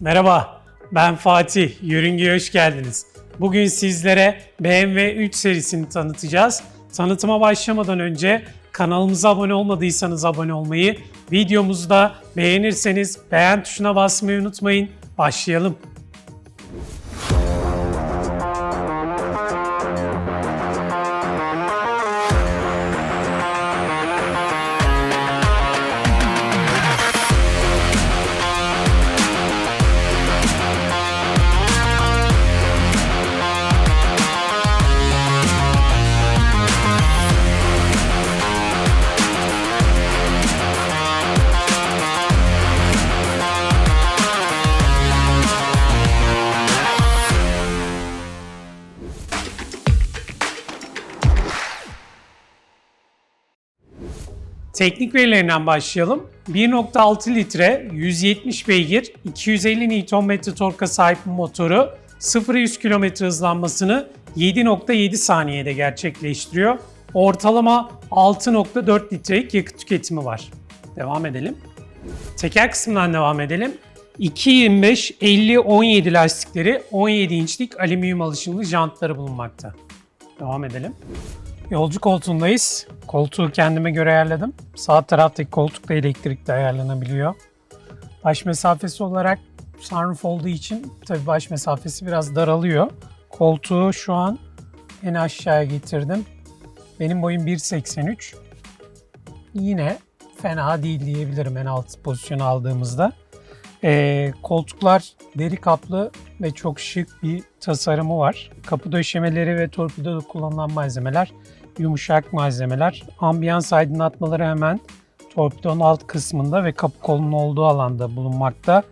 Merhaba, ben Fatih. Yörünge'ye hoş geldiniz. Bugün sizlere BMW 3 serisini tanıtacağız. Tanıtıma başlamadan önce kanalımıza abone olmadıysanız abone olmayı, videomuzu da beğenirseniz beğen tuşuna basmayı unutmayın. Başlayalım. Teknik verilerinden başlayalım. 1.6 litre, 170 beygir, 250 Nm torka sahip motoru 0-100 km hızlanmasını 7.7 saniyede gerçekleştiriyor. Ortalama 6.4 litrelik yakıt tüketimi var. Devam edelim. Teker kısmından devam edelim. 2.25 50 17 lastikleri 17 inçlik alüminyum alışımlı jantları bulunmakta. Devam edelim. Yolcu koltuğundayız. Koltuğu kendime göre ayarladım. Sağ taraftaki koltuk da elektrikle ayarlanabiliyor. Baş mesafesi olarak sunroof olduğu için tabii baş mesafesi biraz daralıyor. Koltuğu şu an en aşağıya getirdim. Benim boyum 1.83. Yine fena değil diyebilirim en alt pozisyonu aldığımızda. Ee, koltuklar deri kaplı ve çok şık bir tasarımı var. Kapı döşemeleri ve torpidoda kullanılan malzemeler yumuşak malzemeler. Ambiyans aydınlatmaları hemen torpidonun alt kısmında ve kapı kolunun olduğu alanda bulunmakta.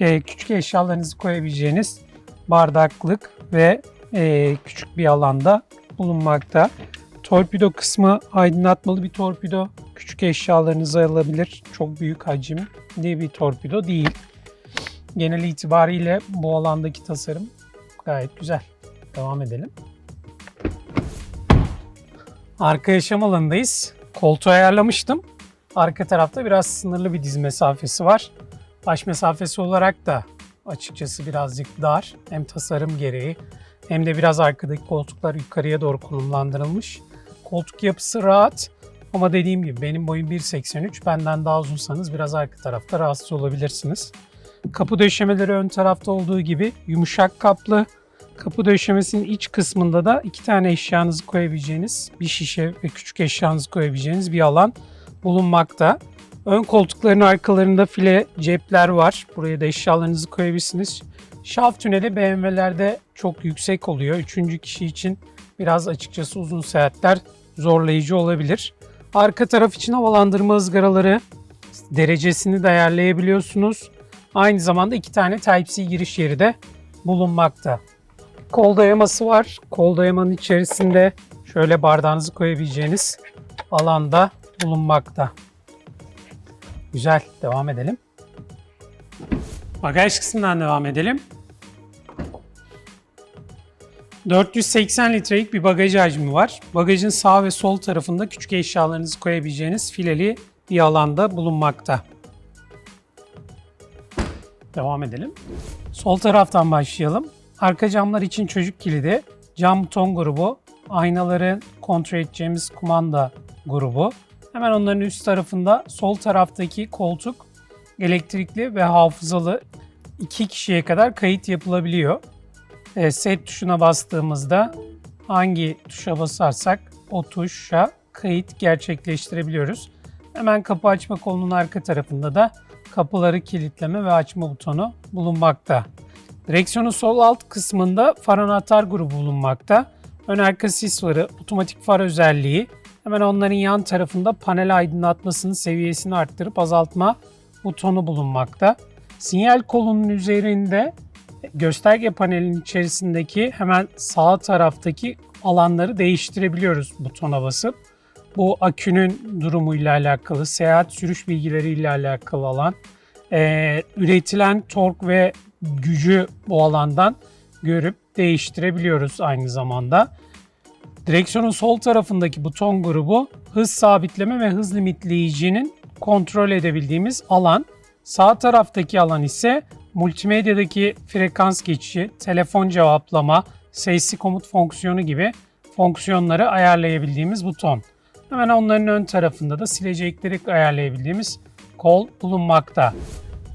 Ee, küçük eşyalarınızı koyabileceğiniz bardaklık ve e, küçük bir alanda bulunmakta. Torpido kısmı aydınlatmalı bir torpido. Küçük eşyalarınızı alabilir. Çok büyük hacimli bir torpido değil. Genel itibariyle bu alandaki tasarım gayet güzel. Devam edelim. Arka yaşam alanındayız. Koltuğu ayarlamıştım. Arka tarafta biraz sınırlı bir diz mesafesi var. Baş mesafesi olarak da açıkçası birazcık dar. Hem tasarım gereği hem de biraz arkadaki koltuklar yukarıya doğru konumlandırılmış. Koltuk yapısı rahat ama dediğim gibi benim boyum 1.83. Benden daha uzunsanız biraz arka tarafta rahatsız olabilirsiniz. Kapı döşemeleri ön tarafta olduğu gibi yumuşak kaplı. Kapı döşemesinin iç kısmında da iki tane eşyanızı koyabileceğiniz, bir şişe ve küçük eşyanızı koyabileceğiniz bir alan bulunmakta. Ön koltukların arkalarında file cepler var. Buraya da eşyalarınızı koyabilirsiniz. Şaft tüneli BMW'lerde çok yüksek oluyor. Üçüncü kişi için biraz açıkçası uzun seyahatler zorlayıcı olabilir. Arka taraf için havalandırma ızgaraları derecesini de ayarlayabiliyorsunuz. Aynı zamanda iki tane Type-C giriş yeri de bulunmakta. Kol dayaması var. Kol dayamanın içerisinde şöyle bardağınızı koyabileceğiniz alanda bulunmakta. Güzel. Devam edelim. Bagaj kısmından devam edelim. 480 litrelik bir bagaj hacmi var. Bagajın sağ ve sol tarafında küçük eşyalarınızı koyabileceğiniz fileli bir alanda bulunmakta. Devam edelim. Sol taraftan başlayalım. Arka camlar için çocuk kilidi, cam buton grubu, aynaları kontrol edeceğimiz kumanda grubu. Hemen onların üst tarafında sol taraftaki koltuk elektrikli ve hafızalı iki kişiye kadar kayıt yapılabiliyor. E, set tuşuna bastığımızda hangi tuşa basarsak o tuşa kayıt gerçekleştirebiliyoruz. Hemen kapı açma kolunun arka tarafında da kapıları kilitleme ve açma butonu bulunmakta. Direksiyonun sol alt kısmında far anahtar grubu bulunmakta. Ön arka sis farı, otomatik far özelliği, hemen onların yan tarafında panel aydınlatmasının seviyesini arttırıp azaltma butonu bulunmakta. Sinyal kolunun üzerinde gösterge panelinin içerisindeki hemen sağ taraftaki alanları değiştirebiliyoruz butona basıp. Bu akünün durumuyla alakalı, seyahat sürüş bilgileriyle alakalı alan, ee, üretilen tork ve gücü bu alandan görüp değiştirebiliyoruz aynı zamanda. Direksiyonun sol tarafındaki buton grubu hız sabitleme ve hız limitleyicinin kontrol edebildiğimiz alan. Sağ taraftaki alan ise multimedyadaki frekans geçişi, telefon cevaplama, sesli komut fonksiyonu gibi fonksiyonları ayarlayabildiğimiz buton. Hemen onların ön tarafında da silecekleri ayarlayabildiğimiz kol bulunmakta.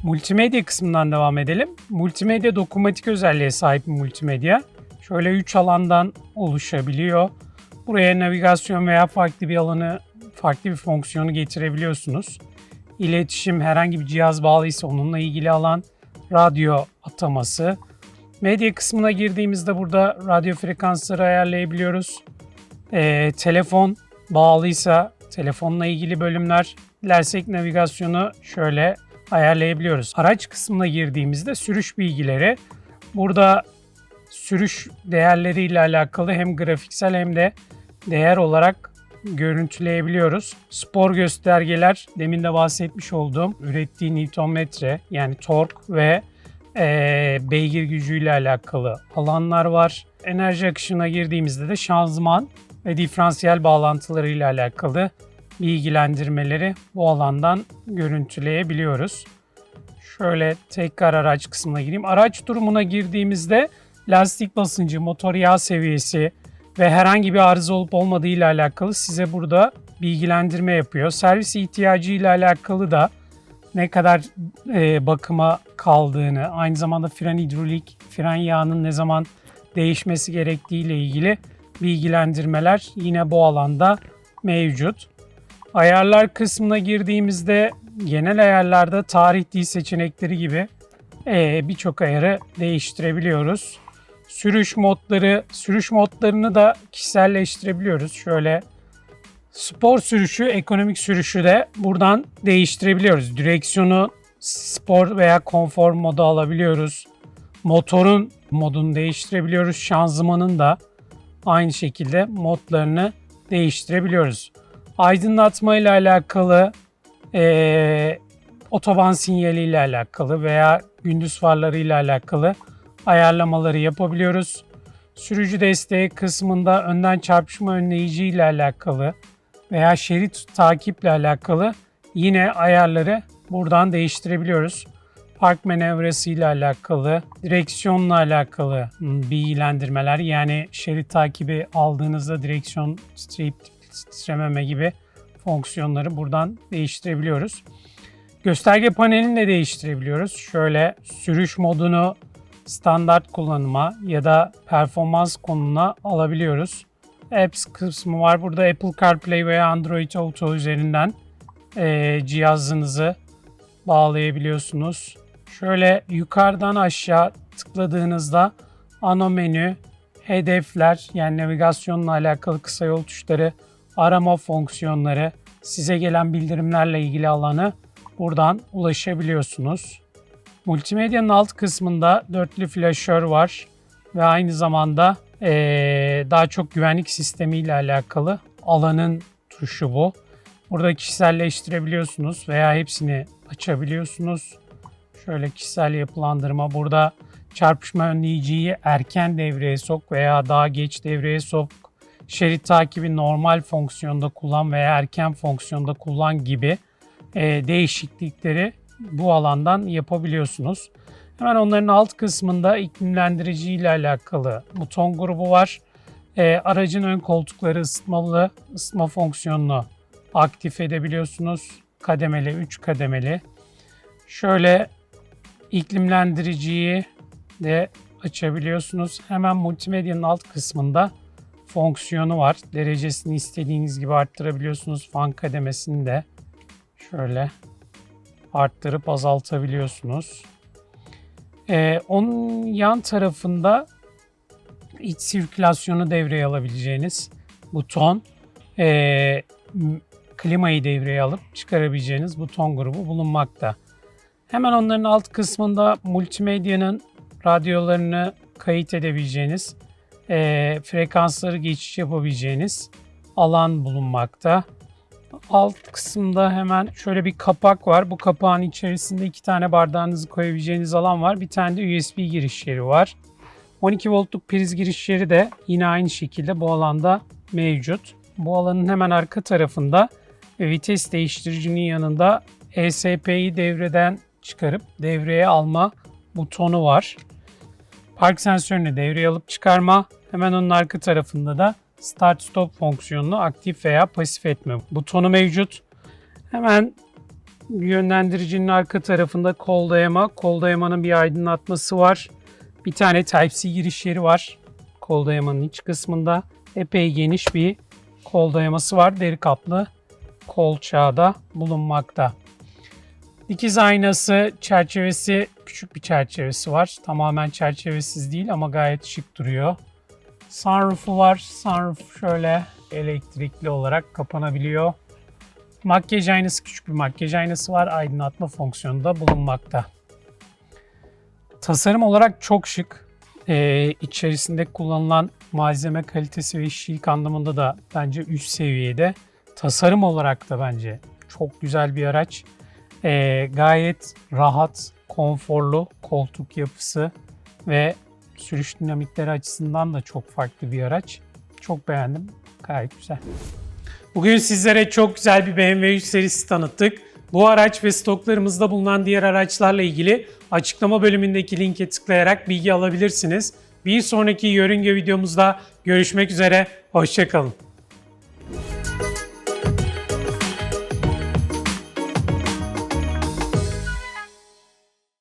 Multimedya kısmından devam edelim. Multimedya dokunmatik özelliğe sahip bir multimedya. Şöyle 3 alandan oluşabiliyor. Buraya navigasyon veya farklı bir alanı, farklı bir fonksiyonu getirebiliyorsunuz. İletişim, herhangi bir cihaz bağlıysa onunla ilgili alan, radyo ataması. Medya kısmına girdiğimizde burada radyo frekansları ayarlayabiliyoruz. Ee, telefon bağlıysa telefonla ilgili bölümler, dilersek navigasyonu şöyle ayarlayabiliyoruz. Araç kısmına girdiğimizde sürüş bilgileri. Burada sürüş değerleriyle alakalı hem grafiksel hem de değer olarak görüntüleyebiliyoruz. Spor göstergeler demin de bahsetmiş olduğum ürettiği Newtonmetre yani tork ve e, beygir gücüyle alakalı alanlar var. Enerji akışına girdiğimizde de şanzıman ve diferansiyel bağlantılarıyla alakalı bilgilendirmeleri bu alandan görüntüleyebiliyoruz. Şöyle tekrar araç kısmına gireyim. Araç durumuna girdiğimizde lastik basıncı, motor yağ seviyesi ve herhangi bir arıza olup olmadığı ile alakalı size burada bilgilendirme yapıyor. Servis ihtiyacı ile alakalı da ne kadar e, bakıma kaldığını, aynı zamanda fren hidrolik, fren yağının ne zaman değişmesi gerektiği ile ilgili bilgilendirmeler yine bu alanda mevcut. Ayarlar kısmına girdiğimizde genel ayarlarda tarih dil seçenekleri gibi e, birçok ayarı değiştirebiliyoruz. Sürüş modları, sürüş modlarını da kişiselleştirebiliyoruz. Şöyle spor sürüşü, ekonomik sürüşü de buradan değiştirebiliyoruz. Direksiyonu spor veya konfor modu alabiliyoruz. Motorun modunu değiştirebiliyoruz. Şanzımanın da aynı şekilde modlarını değiştirebiliyoruz. Aydınlatma ile alakalı, e, otoban sinyali ile alakalı veya gündüz farları ile alakalı ayarlamaları yapabiliyoruz. Sürücü desteği kısmında önden çarpışma önleyici ile alakalı veya şerit takiple alakalı yine ayarları buradan değiştirebiliyoruz. Park manevrası ile alakalı, direksiyonla alakalı bilgilendirmeler yani şerit takibi aldığınızda direksiyon titreyip titrememe gibi fonksiyonları buradan değiştirebiliyoruz. Gösterge panelini de değiştirebiliyoruz. Şöyle sürüş modunu standart kullanıma ya da performans konuna alabiliyoruz. Apps kısmı var. Burada Apple CarPlay veya Android Auto üzerinden e, cihazınızı bağlayabiliyorsunuz. Şöyle yukarıdan aşağı tıkladığınızda ana menü, hedefler yani navigasyonla alakalı kısa yol tuşları, arama fonksiyonları, size gelen bildirimlerle ilgili alanı buradan ulaşabiliyorsunuz. Multimedyanın alt kısmında dörtlü flaşör var ve aynı zamanda ee, daha çok güvenlik sistemi ile alakalı alanın tuşu bu. Burada kişiselleştirebiliyorsunuz veya hepsini açabiliyorsunuz. Şöyle kişisel yapılandırma. Burada çarpışma önleyiciyi erken devreye sok veya daha geç devreye sok. Şerit takibi normal fonksiyonda kullan veya erken fonksiyonda kullan gibi e, değişiklikleri bu alandan yapabiliyorsunuz. Hemen onların alt kısmında iklimlendirici ile alakalı buton grubu var. E, aracın ön koltukları ısıtmalı, ısıtma fonksiyonunu aktif edebiliyorsunuz. Kademeli, 3 kademeli. Şöyle iklimlendiriciyi de açabiliyorsunuz. Hemen multimedyanın alt kısmında fonksiyonu var. Derecesini istediğiniz gibi arttırabiliyorsunuz. Fan kademesini de şöyle arttırıp azaltabiliyorsunuz. Ee, onun yan tarafında iç sirkülasyonu devreye alabileceğiniz buton, e, klimayı devreye alıp çıkarabileceğiniz buton grubu bulunmakta. Hemen onların alt kısmında multimedyanın radyolarını kayıt edebileceğiniz, e, frekansları geçiş yapabileceğiniz alan bulunmakta. Alt kısımda hemen şöyle bir kapak var. Bu kapağın içerisinde iki tane bardağınızı koyabileceğiniz alan var. Bir tane de USB giriş yeri var. 12 voltluk priz giriş yeri de yine aynı şekilde bu alanda mevcut. Bu alanın hemen arka tarafında vites değiştiricinin yanında ESP'yi devreden çıkarıp devreye alma butonu var. Park sensörünü devreye alıp çıkarma. Hemen onun arka tarafında da start stop fonksiyonunu aktif veya pasif etme butonu mevcut. Hemen yönlendiricinin arka tarafında kol dayama. Kol dayamanın bir aydınlatması var. Bir tane Type-C giriş yeri var. Kol dayamanın iç kısmında. Epey geniş bir kol dayaması var. Deri kaplı kolçağda bulunmakta. Dikiz aynası çerçevesi küçük bir çerçevesi var. Tamamen çerçevesiz değil ama gayet şık duruyor. Sunroof'u var. Sunroof şöyle elektrikli olarak kapanabiliyor. Makyaj aynası küçük bir makyaj aynası var. Aydınlatma fonksiyonu da bulunmakta. Tasarım olarak çok şık. Ee, içerisinde kullanılan malzeme kalitesi ve işçilik anlamında da bence üst seviyede. Tasarım olarak da bence çok güzel bir araç. Ee, gayet rahat, konforlu koltuk yapısı ve sürüş dinamikleri açısından da çok farklı bir araç. Çok beğendim. Gayet güzel. Bugün sizlere çok güzel bir BMW 3 serisi tanıttık. Bu araç ve stoklarımızda bulunan diğer araçlarla ilgili açıklama bölümündeki linke tıklayarak bilgi alabilirsiniz. Bir sonraki yörünge videomuzda görüşmek üzere, hoşçakalın.